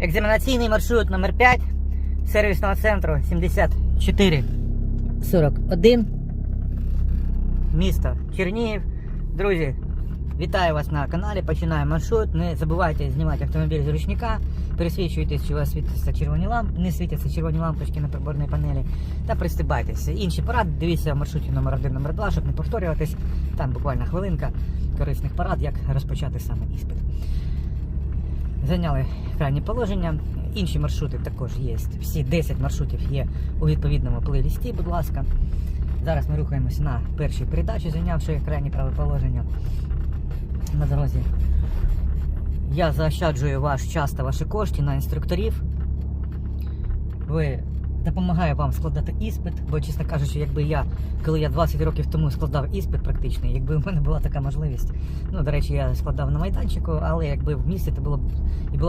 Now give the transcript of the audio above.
Екзаменаційний маршрут номер 5 сервісного центру 7441. Місто Чернігів. Друзі, вітаю вас на каналі. Починаємо маршрут. Не забувайте знімати автомобіль з ручника. Пересвідчуйтесь, що у вас світяться червоні лампи, не світяться червоні лампочки на приборній панелі. Та пристибайтеся. Інші поради дивіться в маршруті номер 1 номер 2 щоб не повторюватись. Там буквально хвилинка корисних порад, як розпочати саме іспит. Зайняли крайні положення. Інші маршрути також є. Всі 10 маршрутів є у відповідному плейлісті, будь ласка. Зараз ми рухаємося на першій передачі, зайнявши крайні праве положення на дорозі. Я заощаджую ваш час та ваші кошти на інструкторів. Ви допомагаю вам складати іспит, бо, чесно кажучи, якби я, коли я 20 років тому складав іспит практичний, якби в мене була така можливість. Ну, до речі, я складав на майданчику, але якби в місті це було б і було